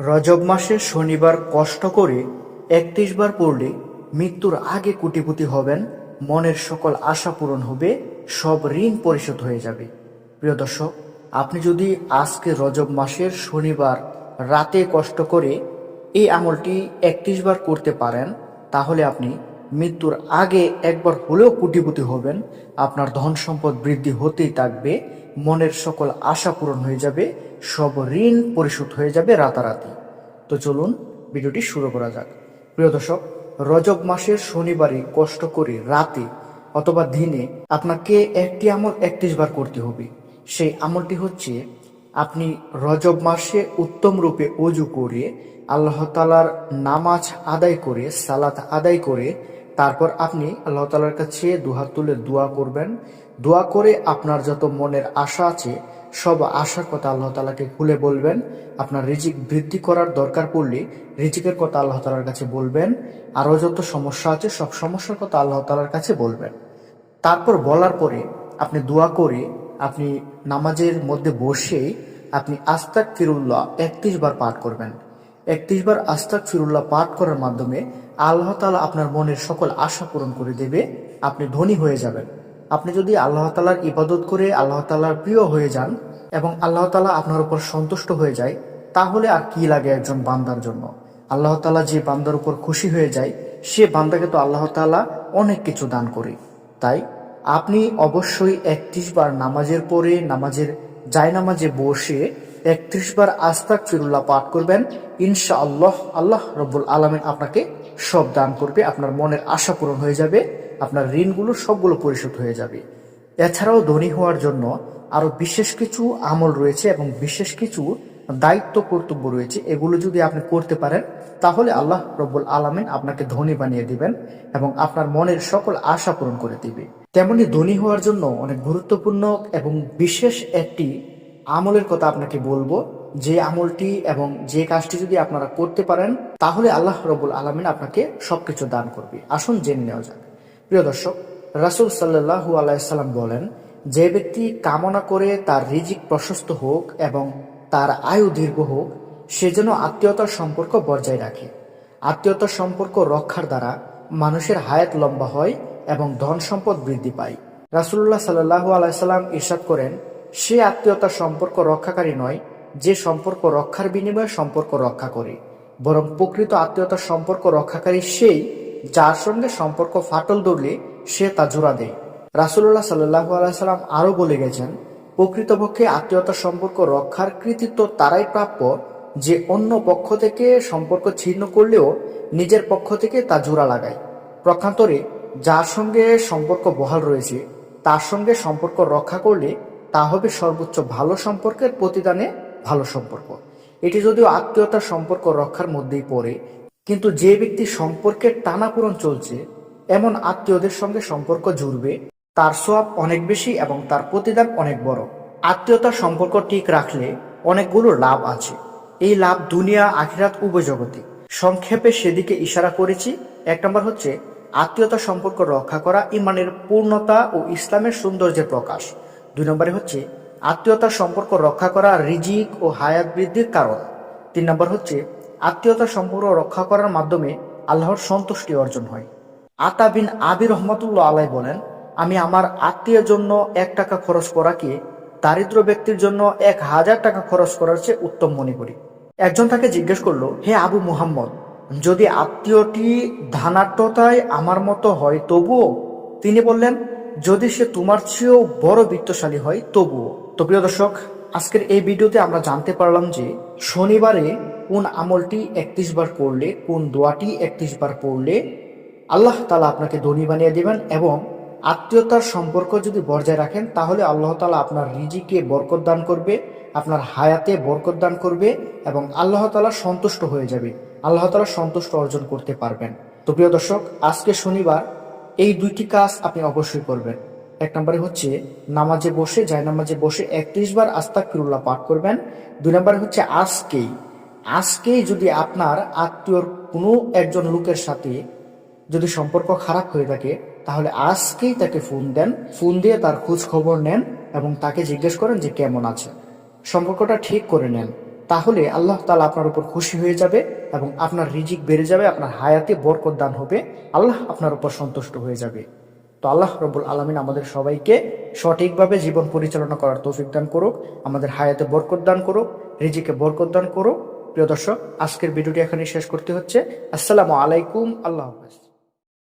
রজব মাসে শনিবার কষ্ট করে একত্রিশ বার পড়লে মৃত্যুর আগে কোটিপতি হবেন, মনের সকল আশা পূরণ হবে, সব ঋণ পরিশোধ হয়ে যাবে। প্রিয় দর্শক, আপনি যদি আজকে রজব মাসের শনিবার রাতে কষ্ট করে এই আমলটি একত্রিশ বার করতে পারেন, তাহলে আপনি মৃত্যুর আগে একবার হলেও কোটিপতি হবেন, আপনার ধন সম্পদ বৃদ্ধি হতেই থাকবে, মনের সকল আশা পূরণ হয়ে যাবে, সব ঋণ পরিশোধ হয়ে যাবে রাতারাতি। তো চলুন ভিডিওটি শুরু করা যাক। প্রিয় দর্শক, রজব মাসের শনিবারে কষ্ট করে রাতে অথবা দিনে আপনাকে একটি আমল একত্রিশ বার করতে হবে। সেই আমলটি হচ্ছে, আপনি রজব মাসে উত্তম রূপে অজু করে আল্লাহ তালার নামাজ আদায় করে, সালাত আদায় করে তারপর আপনি আল্লাহ তালার কাছে দুহাত তুলে দোয়া করবেন। দোয়া করে আপনার যত মনের আশা আছে, সব আশার কথা আল্লাহ তালাকে খুলে বলবেন। আপনার রিজিক বৃদ্ধি করার দরকার পড়লে রিজিকের কথা আল্লাহ তালার কাছে বলবেন। আরও যত সমস্যা আছে, সব সমস্যার কথা আল্লাহ তালার কাছে বলবেন। তারপর বলার পরে আপনি দোয়া করে আপনি নামাজের মধ্যে বসে আপনি আস্তাক ফিরুল্লাহ একত্রিশ বার পাঠ করবেন। একত্রিশ বার আস্তাক ফিরুল্লাহ পাঠ করার মাধ্যমে আল্লাহ তালা আপনার মনের সকল আশা পূরণ করে দেবে, আপনি ধনী হয়ে যাবেন। আপনি যদি আল্লাহ তালার ইবাদত করে আল্লাহ তালার প্রিয় হয়ে যান এবং আল্লাহ তালা আপনার উপর সন্তুষ্ট হয়ে যায়, তাহলে আর কি লাগে একজন বান্দার জন্য? আল্লাহ তালা যে বান্দার উপর খুশি হয়ে যায়, সে বান্দাকে তো আল্লাহ তালা অনেক কিছু দান করে। তাই আপনি অবশ্যই একত্রিশ বার নামাজের পরে, নামাজের জায় নামাজে বসে একত্রিশ বার আস্তাক ফিরুল্লাহ পাঠ করবেন। ইনশা আল্লাহ আল্লাহ রব্বুল আলমিন আপনাকে সব দান করবে, আপনার মনের আশা পূরণ হয়ে যাবে, আপনার ঋণগুলো সবগুলো পরিশোধ হয়ে যাবে। এছাড়াও ধনী হওয়ার জন্য আরও বিশেষ কিছু আমল রয়েছে এবং বিশেষ কিছু দায়িত্ব, কর্তব্য রয়েছে। এগুলো যদি আপনি করতে পারেন, তাহলে আল্লাহ রব্বুল আলমিন আপনাকে ধনী বানিয়ে দিবেন এবং আপনার মনের সকল আশা পূরণ করে দিবে। তেমনি ধনী হওয়ার জন্য অনেক গুরুত্বপূর্ণ এবং বিশেষ একটি আমলের কথা আপনাকে বলব, যে আমলটি এবং যে কাজটি যদি আপনারা করতে পারেন, তাহলে আল্লাহ রবুল আলমিন আপনাকে সবকিছু দান করবে। আসুন জেনে নেওয়া যাক। প্রিয় দর্শক, রাসুল সাল্লাহু আলাইসাল্লাম বলেন, যে ব্যক্তি কামনা করে তার রিজিক প্রশস্ত হোক এবং তার আয়ু দীর্ঘ হোক, সে যেন আত্মীয়তার সম্পর্ক বজায় রাখে। আত্মীয়তার সম্পর্ক রক্ষার দ্বারা মানুষের হায়াত লম্বা হয় এবং ধন সম্পদ বৃদ্ধি পায়। রাসুল্লাহ সাল্লাহু আলাইসাল্লাম ইরশাদ করেন সে আত্মীয়তার সম্পর্ক রক্ষাকারী নয়, যে সম্পর্ক রক্ষার বিনিময়ে সম্পর্ক রক্ষা করে। বরং প্রকৃত আত্মীয়তার সম্পর্ক রক্ষাকারী সেই, যার সঙ্গে সম্পর্ক ফাটল ধরলে সে তা জোড়া দেয়। রাসুল্লাহ সাল্লাহু আলাইসাল্লাম আরও বলে গেছেন, প্রকৃতপক্ষে আত্মীয়তার সম্পর্ক রক্ষার কৃতিত্ব তারাই প্রাপ্য, যে অন্য পক্ষ থেকে সম্পর্ক ছিন্ন করলেও নিজের পক্ষ থেকে তা জোড়া লাগায়। প্রক্ষান্তরে যার সঙ্গে সম্পর্ক বহাল রয়েছে, তার সঙ্গে সম্পর্ক রক্ষা করলে তা হবে সর্বোচ্চ ভালো সম্পর্কের প্রতিদানে ভালো সম্পর্ক। এটি যদিও আত্মীয়তার সম্পর্ক রক্ষার মধ্যেই পড়ে, কিন্তু যে ব্যক্তি সম্পর্কের টানাপূরণ চলছে, এমন আত্মীয়দের সঙ্গে সম্পর্ক জুড়বে, তার সব অনেক বেশি এবং তার প্রতিদান অনেক বড়। আত্মীয়তার সম্পর্ক ঠিক রাখলে অনেকগুলো লাভ আছে। এই লাভ দুনিয়া, আখিরাত উভয় জগতে। সংক্ষেপে সেদিকে ইশারা করেছি। এক নম্বর হচ্ছে আত্মীয়তা সম্পর্ক রক্ষা করা ইমানের পূর্ণতা ও ইসলামের সৌন্দর্যের প্রকাশ। দুই নম্বরে হচ্ছে আত্মীয়তার সম্পর্ক রক্ষা করা রিজিক ও হায়াত বৃদ্ধির কারণ। তিন নম্বর হচ্ছে আত্মীয়তার সম্পর্ক রক্ষা করার মাধ্যমে আল্লাহর সন্তুষ্টি অর্জন হয়। আতা বিন আবির রহমতুল্লাহ আলাই বলেন, আমি আমার আত্মীয়ের জন্য এক টাকা খরচ করাকে দারিদ্র ব্যক্তির জন্য এক হাজার টাকা খরচ করার চেয়ে উত্তম মনে করি। একজন তাকে জিজ্ঞেস করল, হে আবু মুহাম্মদ, যদি আত্মীয়টি ধানাট্যতায় আমার মতো হয় তবুও? তিনি বললেন যদি সে তোমার চেয়েও বড় বিত্তশালী হয়, তবুও। তো প্রিয় দর্শক, আজকের এই ভিডিওতে আমরা জানতে পারলাম যে শনিবারে কোন আমলটি একত্রিশ বার করলে, কোন দোয়াটি একত্রিশ বার পড়লে আল্লাহ তালা আপনাকে ধনী বানিয়ে দেবেন এবং আত্মীয়তার সম্পর্ক যদি বজায় রাখেন, তাহলে আল্লাহ তালা আপনার রিজিকে বরকত দান করবে, আপনার হায়াতে বরকত দান করবে এবং আল্লাহ তালা সন্তুষ্ট হয়ে যাবে, আল্লাহ তালা সন্তুষ্ট অর্জন করতে পারবেন। তো প্রিয় দর্শক, আজকে শনিবার এই দুইটি কাজ আপনি অবশ্যই করবেন। এক নম্বরে হচ্ছে নামাজে বসে যায় নামাজে বসে একত্রিশ বার আস্তাক ফিরুল্লাহ পাঠ করবেন। দুই নম্বরে হচ্ছে আজকেই। আজকেই যদি আপনার আত্মীয়র কোনো একজন লোকের সাথে যদি সম্পর্ক খারাপ হয়ে থাকে, তাহলে আজকেই তাকে ফোন দেন। ফোন দিয়ে তার খোঁজ খবর নেন এবং তাকে জিজ্ঞেস করেন যে কেমন আছে। সম্পর্কটা ঠিক করে নেন। তাহলে আল্লাহ তালা আপনার উপর খুশি হয়ে যাবে এবং আপনার রিজিক বেড়ে যাবে, আপনার হায়াতে বরকত দান হবে, আল্লাহ আপনার উপর সন্তুষ্ট হয়ে যাবে। তো আল্লাহ রবুল আলমিন আমাদের সবাইকে সঠিকভাবে জীবন পরিচালনা করার তৌফিক দান করুক, আমাদের হায়াতে বরকত দান করুক, রিজিকে বরকত দান করুক। প্রিয় দর্শক, আজকের ভিডিওটি এখানে শেষ করতে হচ্ছে। আসসালামু আলাইকুম, আল্লাহ হাফেজ।